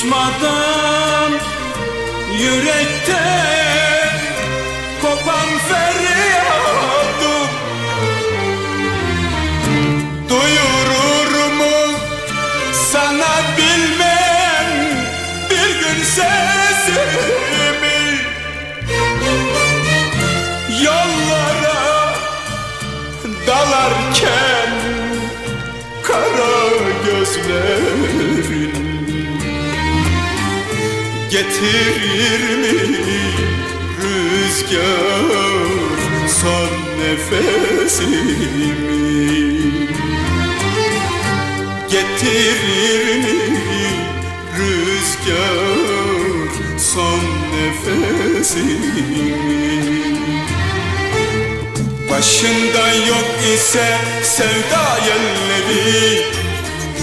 Susmadan yürekte kopan feryadım Duyurur mu sana bilmem bir gün sesimi Yollara dalarken kara gözlerin Getirir mi? Rüzgar son nefesimi. Getirir mi? Rüzgar son nefesimi. Başında yok ise sevda yelleri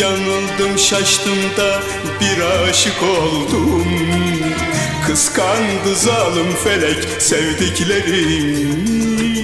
Yanıldım şaştım da bir aşık oldum. Kıskandı zalim felek sevdiklerimi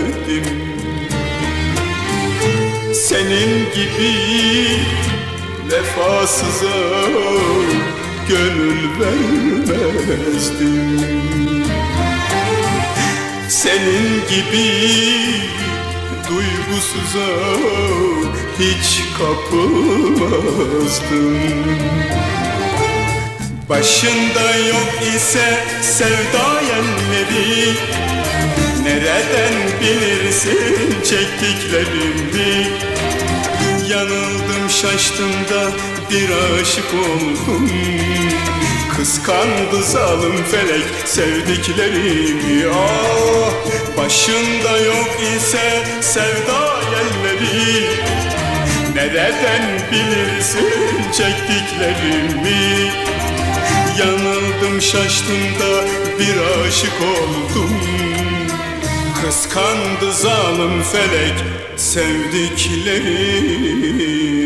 senin gibi vefasıza gönül vermezdim. Senin gibi duygusuza hiç kapılmazdım. Başında yok ise sevda yerleri Nereden bilirsin çektiklerimi? Yanıldım şaştım da bir aşık oldum. Kıskandı zalim felek sevdiklerimi. Ah başında yok ise sevda yerleri Nereden bilirsin çektiklerimi? Yanıldım şaştım da bir aşık oldum Kıskandı zalim felek sevdiklerimi